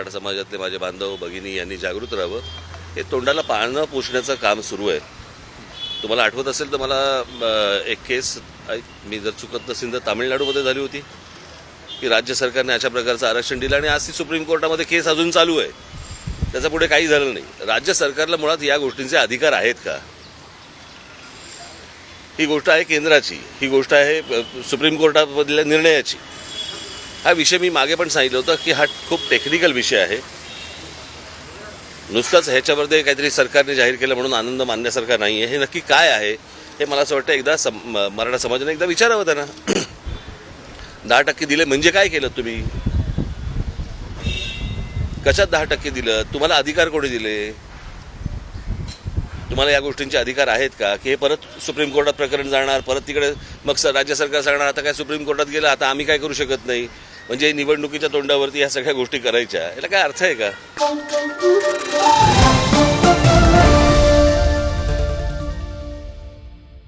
मराठा समाजातले माझे बांधव भगिनी यांनी जागृत राहावं. हे तोंडाला पानं पुसण्याचं काम सुरू आहे. तुम्हाला आठवत असेल तर मला एक केस मी जर चुकत नसेल तर तामिळनाडूमध्ये झाली होती. की राज्य सरकारने अशा प्रकारचं आरक्षण दिलं आणि आज ती सुप्रीम कोर्टामध्ये केस अजून चालू आहे. त्याचा पुढे काही झालं नाही. राज्य सरकारला मुळात या गोष्टींचे अधिकार आहेत का? ही गोष्ट आहे केंद्राची. ही गोष्ट आहे सुप्रीम कोर्टामधल्या निर्णयाची. हा विषय मी मागे पण सांगितलं होतं की हा खूप टेक्निकल विषय आहे. नुसतंच ह्याच्यामध्ये काहीतरी सरकारने जाहीर केलं म्हणून आनंद मानण्यासारखा नाही आहे हे नक्की काय आहे? हे मला असं वाटतं एकदा सम मराठा समाजाने एकदा विचारावं त्यांना. दहा टक्के दिले म्हणजे काय केलं तुम्ही? कशात दहा टक्के दिलं? तुम्हाला अधिकार कोणी दिले? तुम्हाला या गोष्टींचे अधिकार आहेत का? की हे परत सुप्रीम कोर्टात प्रकरण जाणार परत तिकडे मग स- राज्य सरकार सांगणार आता काय सुप्रीम कोर्टात गेलं आता आम्ही काय करू शकत नाही? म्हणजे निवडणुकीच्या तोंडावरती या सगळ्या गोष्टी करायच्या. याला काय अर्थ आहे का?